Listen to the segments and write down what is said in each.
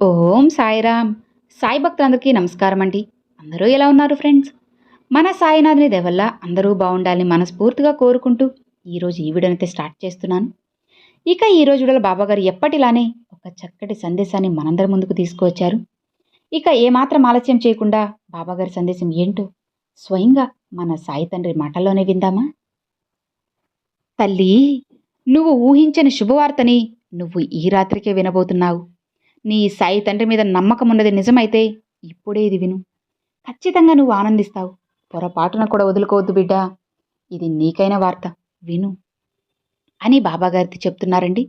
ఓం సాయిరామ్. సాయి భక్తులందరికీ నమస్కారం అండి. అందరూ ఎలా ఉన్నారు ఫ్రెండ్స్? మన సాయినాథుని దేవల్ల అందరూ బాగుండాలని మనస్ఫూర్తిగా కోరుకుంటూ ఈరోజు ఈ వీడియోనైతే స్టార్ట్ చేస్తున్నాను. ఇక ఈ రోజు వీడియోలో బాబాగారు ఎప్పటిలానే ఒక చక్కటి సందేశాన్ని మనందరి ముందుకు తీసుకువచ్చారు. ఇక ఏమాత్రం ఆలస్యం చేయకుండా బాబాగారి సందేశం ఏంటో స్వయంగా మన సాయి తండ్రి మాటల్లోనే విందామా? తల్లి నువ్వు ఊహించని శుభవార్తని నువ్వు ఈ రాత్రికే వినబోతున్నావు. నీ సాయి తండ్రి మీద నమ్మకం ఉన్నది నిజమైతే ఇప్పుడే ఇది విను. ఖచ్చితంగా నువ్వు ఆనందిస్తావు. పొరపాటున కూడా వదులుకోవద్దు బిడ్డ. ఇది నీకైన వార్త. విను. అని బాబాగారితో చెప్తున్నారండి.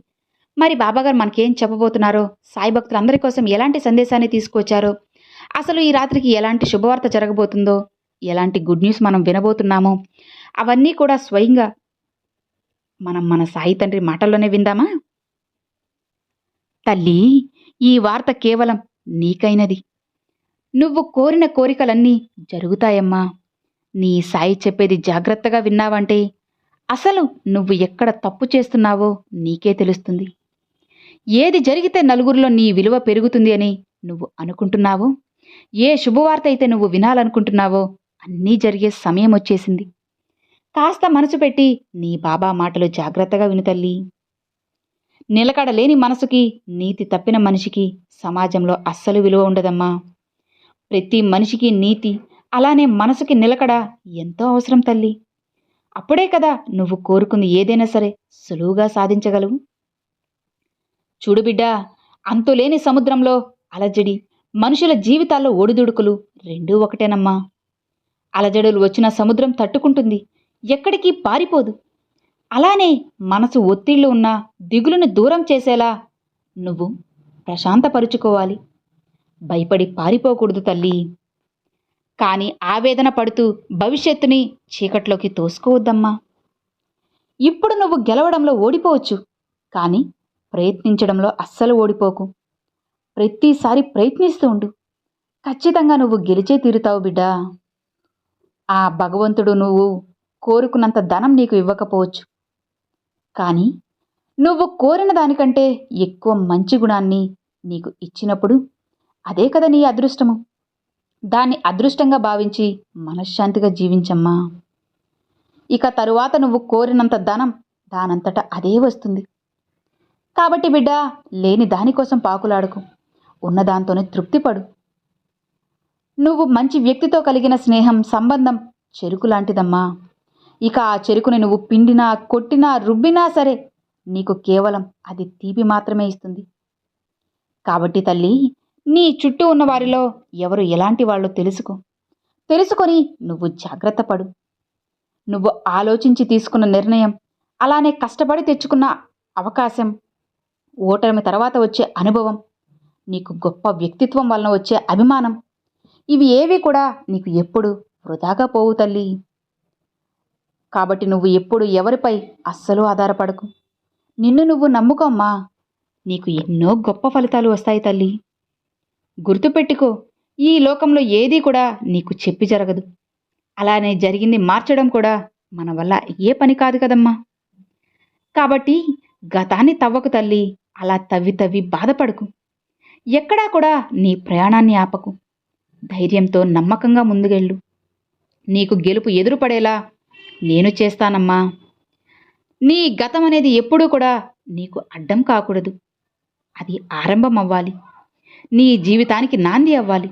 మరి బాబాగారు మనకేం చెప్పబోతున్నారో సాయి భక్తులందరి కోసం ఎలాంటి సందేశాన్ని తీసుకొచ్చారో అసలు ఈ రాత్రికి ఎలాంటి శుభవార్త జరగబోతుందో ఎలాంటి గుడ్ న్యూస్ మనం వినబోతున్నామో అవన్నీ కూడా స్వయంగా మనం మన సాయి తండ్రి మాటల్లోనే విందామా? తల్లి! ఈ వార్త కేవలం నీకైనది. నువ్వు కోరిన కోరికలన్నీ జరుగుతాయమ్మా. నీ సాయి చెప్పేది జాగ్రత్తగా విన్నావంటే అసలు నువ్వు ఎక్కడ తప్పు చేస్తున్నావో నీకే తెలుస్తుంది. ఏది జరిగితే నలుగురిలో నీ విలువ పెరుగుతుంది అని నువ్వు అనుకుంటున్నావో ఏ శుభవార్త అయితే నువ్వు వినాలనుకుంటున్నావో అన్నీ జరిగే సమయం వచ్చేసింది. కాస్త మనసు పెట్టి నీ బాబా మాటలు జాగ్రత్తగా విను తల్లి. నిలకడలేని మనసుకి నీతి తప్పిన మనిషికి సమాజంలో అస్సలు విలువ ఉండదమ్మా. ప్రతి మనిషికి నీతి అలానే మనసుకి నిలకడ ఎంతో అవసరం తల్లి. అప్పుడే కదా నువ్వు కోరుకుంది ఏదైనా సరే సులువుగా సాధించగలవు. చూడు బిడ్డా అంతులేని సముద్రంలో అలజడి మనుషుల జీవితాల్లో ఒడిదుడుకులు రెండూ ఒకటేనమ్మా. అలజడులు వచ్చిన సముద్రం తట్టుకుంటుంది. ఎక్కడికి పారిపోదు. అలానే మనసు ఒత్తిళ్ళు ఉన్న దిగులును దూరం చేసేలా నువ్వు ప్రశాంతపరుచుకోవాలి. భయపడి పారిపోకూడదు తల్లి. కానీ ఆవేదన పడుతూ భవిష్యత్తుని చీకట్లోకి తోసుకోవద్దమ్మా. ఇప్పుడు నువ్వు గెలవడంలో ఓడిపోవచ్చు. కానీ ప్రయత్నించడంలో అస్సలు ఓడిపోకు. ప్రతిసారి ప్రయత్నిస్తూ ఉండు. ఖచ్చితంగా నువ్వు గెలిచే తీరుతావు బిడ్డా. ఆ భగవంతుడు నువ్వు కోరుకున్నంత ధనం నీకు ఇవ్వకపోవచ్చు. కానీ నువ్వు కోరిన దానికంటే ఎక్కువ మంచి గుణాన్ని నీకు ఇచ్చినప్పుడు అదే కదా నీ అదృష్టము. దాన్ని అదృష్టంగా భావించి మనశ్శాంతిగా జీవించమ్మా. ఇక తరువాత నువ్వు కోరినంత ధనం దానంతట అదే వస్తుంది. కాబట్టి బిడ్డ లేని దానికోసం పాకులాడకు. ఉన్నదాంతోనే తృప్తిపడు. నువ్వు మంచి వ్యక్తితో కలిగిన స్నేహం సంబంధం చెరుకు లాంటిదమ్మా. ఇక ఆ చెరుకుని నువ్వు పిండినా కొట్టినా రుబ్బినా సరే నీకు కేవలం అది తీపి మాత్రమే ఇస్తుంది. కాబట్టి తల్లి నీ చుట్టూ ఉన్న వారిలో ఎవరు ఎలాంటి వాళ్ళో తెలుసుకో? తెలుసుకొని నువ్వు జాగ్రత్త పడు. నువ్వు ఆలోచించి తీసుకున్న నిర్ణయం అలానే కష్టపడి తెచ్చుకున్న అవకాశం ఓటమి తర్వాత వచ్చే అనుభవం నీకు గొప్ప వ్యక్తిత్వం వలన వచ్చే అభిమానం ఇవి ఏవి కూడా నీకు ఎప్పుడు వృధాగా పోవు తల్లి. కాబట్టి నువ్వు ఎప్పుడు ఎవరిపై అస్సలు ఆధారపడకు. నిన్ను నువ్వు నమ్ముకోమ్మా. నీకు ఎన్నో గొప్ప ఫలితాలు వస్తాయి తల్లి. గుర్తుపెట్టుకో ఈ లోకంలో ఏదీ కూడా నీకు చెప్పి జరగదు. అలానే జరిగింది మార్చడం కూడా మన వల్ల ఏ పని కాదు కదమ్మా. కాబట్టి గతాన్ని తవ్వకు తల్లి అలా తవ్వి తవ్వి బాధపడకు. ఎక్కడా కూడా నీ ప్రయాణాన్ని ఆపకు. ధైర్యంతో నమ్మకంగా ముందుకెళ్ళు. నీకు గెలుపు ఎదురుపడేలా నేను చేస్తానమ్మా. నీ గతం అనేది ఎప్పుడూ కూడా నీకు అడ్డం కాకూడదు. అది ఆరంభం అవ్వాలి నీ జీవితానికి నాంది అవ్వాలి.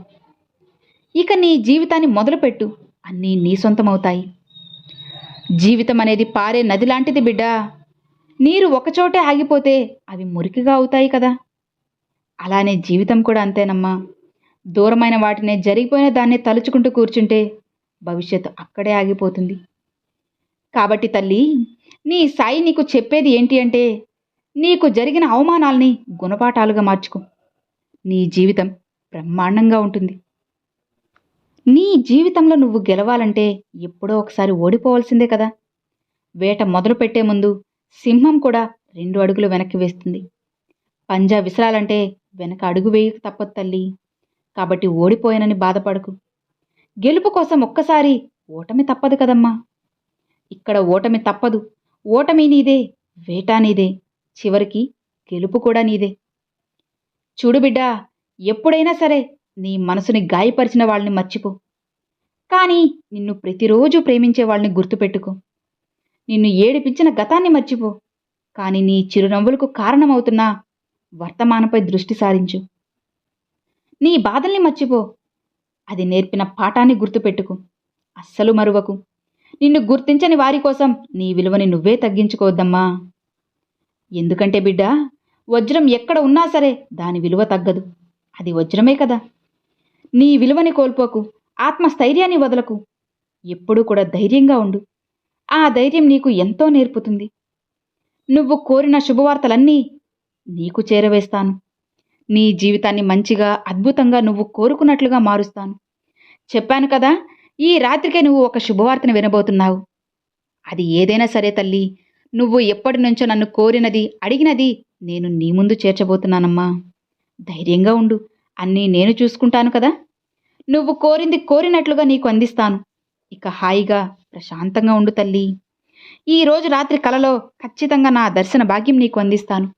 ఇక నీ జీవితాన్ని మొదలుపెట్టు. అన్నీ నీ సొంతమవుతాయి. జీవితం అనేది పారే నది లాంటిది బిడ్డా. నీరు ఒకచోటే ఆగిపోతే అవి మురికిగా అవుతాయి కదా. అలానే జీవితం కూడా అంతేనమ్మా. దూరమైన వాటినే జరిగిపోయిన దాన్నే తలుచుకుంటూ కూర్చుంటే భవిష్యత్తు అక్కడే ఆగిపోతుంది. కాబట్టి తల్లి నీ సాయి నీకు చెప్పేది ఏంటి అంటే నీకు జరిగిన అవమానాల్ని గుణపాఠాలుగా మార్చుకో. నీ జీవితం బ్రహ్మాండంగా ఉంటుంది. నీ జీవితంలో నువ్వు గెలవాలంటే ఎప్పుడో ఒకసారి ఓడిపోవాల్సిందే కదా. వేట మొదలు పెట్టే ముందు సింహం కూడా రెండు అడుగులు వెనక్కి వేస్తుంది. పంజా విసరాలంటే వెనక అడుగు వేయక తప్పదు తల్లి. కాబట్టి ఓడిపోయానని బాధపడకు. గెలుపు కోసం ఒక్కసారి ఓటమి తప్పదు కదమ్మా. ఇక్కడ ఓటమి తప్పదు. ఓటమి నీదే వేటా నీదే చివరికి గెలుపు కూడా నీదే. చూడు బిడ్డా ఎప్పుడైనా సరే నీ మనసుని గాయపరిచిన వాళ్ళని మర్చిపో. కానీ నిన్ను ప్రతిరోజు ప్రేమించే వాళ్ళని గుర్తుపెట్టుకో. నిన్ను ఏడిపించిన గతాన్ని మర్చిపో. కానీ నీ చిరునవ్వులకు కారణమవుతున్న వర్తమానంపై దృష్టి సారించు. నీ బాధల్ని మర్చిపో. అది నేర్పిన పాఠాన్ని గుర్తుపెట్టుకో. అస్సలు మరువకు. నిన్ను గుర్తించని వారి కోసం నీ విలువని నువ్వే తగ్గించుకోవద్దమ్మా. ఎందుకంటే బిడ్డ వజ్రం ఎక్కడ ఉన్నా సరే దాని విలువ తగ్గదు. అది వజ్రమే కదా. నీ విలువని కోల్పోకు ఆత్మస్థైర్యాన్ని వదలకు. ఎప్పుడూ కూడా ధైర్యంగా ఉండు. ఆ ధైర్యం నీకు ఎంతో నేర్పుతుంది. నువ్వు కోరిన శుభవార్తలన్నీ నీకు చేరవేస్తాను. నీ జీవితాన్ని మంచిగా అద్భుతంగా నువ్వు కోరుకున్నట్లుగా మారుస్తాను. చెప్పాను కదా ఈ రాత్రికే నువ్వు ఒక శుభవార్తను వినబోతున్నావు. అది ఏదైనా సరే తల్లి. నువ్వు ఎప్పటి నుంచో నన్ను కోరినది అడిగినది నేను నీ ముందు చేర్చబోతున్నానమ్మా. ధైర్యంగా ఉండు. అన్నీ నేను చూసుకుంటాను కదా. నువ్వు కోరింది కోరినట్లుగా నీకు అందిస్తాను. ఇక హాయిగా ప్రశాంతంగా ఉండు తల్లి. ఈ రోజు రాత్రి కలలో ఖచ్చితంగా నా దర్శన భాగ్యం నీకు అందిస్తాను.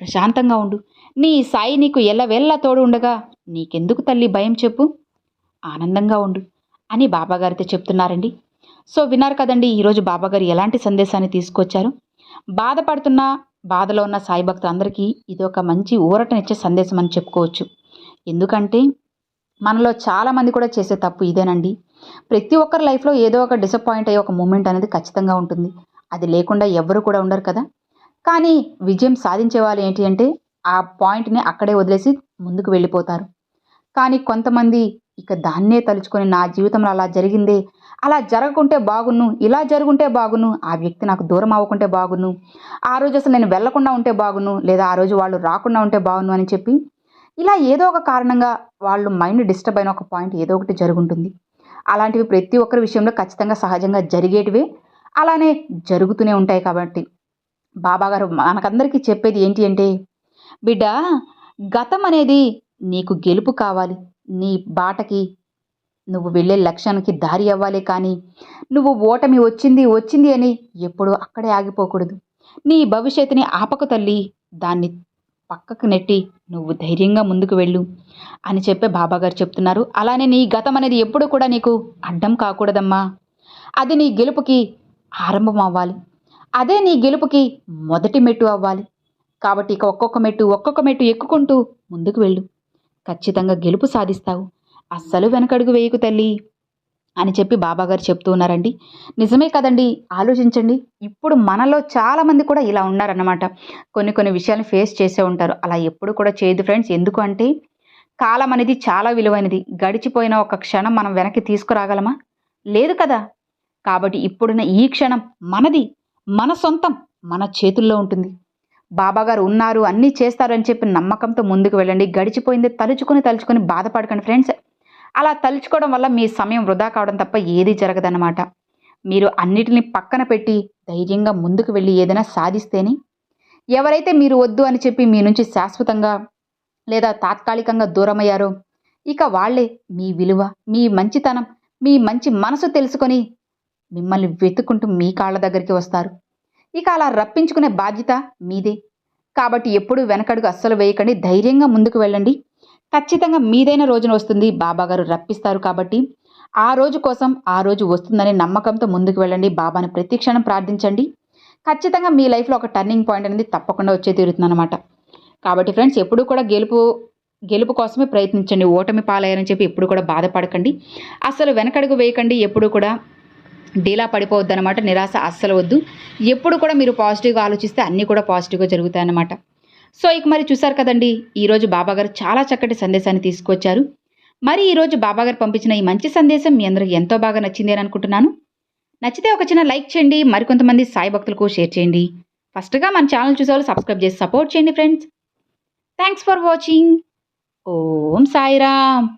ప్రశాంతంగా ఉండు. నీ సాయి నీకు ఎల్లవేళ్ళ తోడు ఉండగా నీకెందుకు తల్లి భయం చెప్పు? ఆనందంగా ఉండు. అని బాబాగారితో చెప్తున్నారండి. సో విన్నారు కదండి ఈరోజు బాబాగారు ఎలాంటి సందేశాన్ని తీసుకొచ్చారు? బాధపడుతున్న బాధలో ఉన్న సాయి భక్తులందరికీ ఇది ఒక మంచి ఊరటనిచ్చే సందేశం అని చెప్పుకోవచ్చు. ఎందుకంటే మనలో చాలామంది కూడా చేసే తప్పు ఇదేనండి. ప్రతి ఒక్కరి లైఫ్లో ఏదో ఒక డిసప్పాయింట్ అయ్యే ఒక మూమెంట్ అనేది ఖచ్చితంగా ఉంటుంది. అది లేకుండా ఎవ్వరు కూడా ఉండరు కదా. కానీ విజయం సాధించే వాళ్ళు ఏంటి అంటే ఆ పాయింట్ని అక్కడే వదిలేసి ముందుకు వెళ్ళిపోతారు. కానీ కొంతమంది ఇక దాన్నే తలుచుకొని నా జీవితంలో అలా జరిగిందే. అలా జరగకుంటే బాగున్ను ఇలా జరుగుంటే బాగున్ను ఆ వ్యక్తి నాకు దూరం అవ్వకుంటే బాగున్ను ఆ రోజు అసలు నేను వెళ్ళకుండా ఉంటే బాగున్ను లేదా ఆ రోజు వాళ్ళు రాకుండా ఉంటే బాగున్ను అని చెప్పి ఇలా ఏదో ఒక కారణంగా వాళ్ళు మైండ్ డిస్టర్బ్ అయిన ఒక పాయింట్ ఏదో ఒకటి జరుగుంటుంది. అలాంటివి ప్రతి ఒక్కరి విషయంలో ఖచ్చితంగా సహజంగా జరిగేటివే అలానే జరుగుతూనే ఉంటాయి కాబట్టి. బాబాగారు మనకందరికీ చెప్పేది ఏంటి అంటే బిడ్డ గతం అనేది నీకు గెలుపు కావాలి. నీ బాటకి నువ్వు వెళ్ళే లక్ష్యానికి దారి అవ్వాలి కానీ నువ్వు ఓటమి వచ్చింది వచ్చింది అని ఎప్పుడూ అక్కడే ఆగిపోకూడదు. నీ భవిష్యత్తుని ఆపక తల్లి. దాన్ని పక్కకు నెట్టి నువ్వు ధైర్యంగా ముందుకు వెళ్ళు అని చెప్పే బాబాగారు చెప్తున్నారు. అలానే నీ గతం అనేది ఎప్పుడు కూడా నీకు అడ్డం కాకూడదమ్మా. అది నీ గెలుపుకి ఆరంభం అవ్వాలి. అదే నీ గెలుపుకి మొదటి మెట్టు అవ్వాలి. కాబట్టి ఇక ఒక్కొక్క మెట్టు ఒక్కొక్క మెట్టు ఎక్కుకుంటూ ముందుకు వెళ్ళు. ఖచ్చితంగా గెలుపు సాధిస్తావు. అస్సలు వెనకడుగు వేయకు తల్లి అని చెప్పి బాబాగారు చెప్తూ ఉన్నారండి. నిజమే కదండి ఆలోచించండి. ఇప్పుడు మనలో చాలామంది కూడా ఇలా ఉన్నారన్నమాట. కొన్ని కొన్ని విషయాలు ఫేస్ చేసే ఉంటారు. అలా ఎప్పుడు కూడా చేయదు ఫ్రెండ్స్. ఎందుకు అంటే కాలం అనేది చాలా విలువైనది. గడిచిపోయిన ఒక క్షణం మనం వెనక్కి తీసుకురాగలమా? లేదు కదా. కాబట్టి ఇప్పుడున్న ఈ క్షణం మనది మన సొంతం మన చేతుల్లో ఉంటుంది. బాబాగారు ఉన్నారు అన్నీ చేస్తారు అని చెప్పి నమ్మకంతో ముందుకు వెళ్ళండి. గడిచిపోయింది తలుచుకొని తలుచుకొని బాధపడకండి ఫ్రెండ్స్. అలా తలుచుకోవడం వల్ల మీ సమయం వృధా కావడం తప్ప ఏది జరగదన్నమాట. మీరు అన్నిటిని పక్కన పెట్టి ధైర్యంగా ముందుకు వెళ్ళి ఏదైనా సాధిస్తేనే ఎవరైతే మీరు వద్దు అని చెప్పి మీ నుంచి శాశ్వతంగా లేదా తాత్కాలికంగా దూరమయ్యారో ఇక వాళ్ళే మీ విలువ మీ మంచితనం మీ మంచి మనసు తెలుసుకొని మిమ్మల్ని వెతుక్కుంటూ మీ కాళ్ళ దగ్గరికి వస్తారు. ఇక అలా రప్పించుకునే బాధ్యత మీదే. కాబట్టి ఎప్పుడూ వెనకడుగు అస్సలు వేయకండి. ధైర్యంగా ముందుకు వెళ్ళండి. ఖచ్చితంగా మీదైన రోజున వస్తుంది. బాబాగారు రప్పిస్తారు కాబట్టి ఆ రోజు కోసం ఆ రోజు వస్తుందనే నమ్మకంతో ముందుకు వెళ్ళండి. బాబాని ప్రతిక్షణం ప్రార్థించండి. ఖచ్చితంగా మీ లైఫ్లో ఒక టర్నింగ్ పాయింట్ అనేది తప్పకుండా వచ్చే తీరుతుందన్నమాట. కాబట్టి ఫ్రెండ్స్ ఎప్పుడూ కూడా గెలుపు గెలుపు కోసమే ప్రయత్నించండి. ఓటమి పాలయ్యారని చెప్పి ఎప్పుడు కూడా బాధపడకండి. అసలు వెనకడుగు వేయకండి. ఎప్పుడు కూడా డీలా పడిపోవద్దు అనమాట నిరాశ అస్సలు వద్దు. ఎప్పుడు కూడా మీరు పాజిటివ్గా ఆలోచిస్తే అన్నీ కూడా పాజిటివ్గా జరుగుతాయన్నమాట. సో ఇక మరి చూసారు కదండి ఈరోజు బాబాగారు చాలా చక్కటి సందేశాన్ని తీసుకొచ్చారు. మరి ఈరోజు బాబాగారు పంపించిన ఈ మంచి సందేశం మీ అందరికి ఎంతో బాగా నచ్చింది అని అనుకుంటున్నాను. నచ్చితే ఒక చిన్న లైక్ చేయండి మరికొంతమంది సాయి భక్తులకు షేర్ చేయండి. ఫస్ట్గా మన ఛానల్ చూసేవాళ్ళు సబ్స్క్రైబ్ చేసి సపోర్ట్ చేయండి friends. Thanks for watching Om Sairam.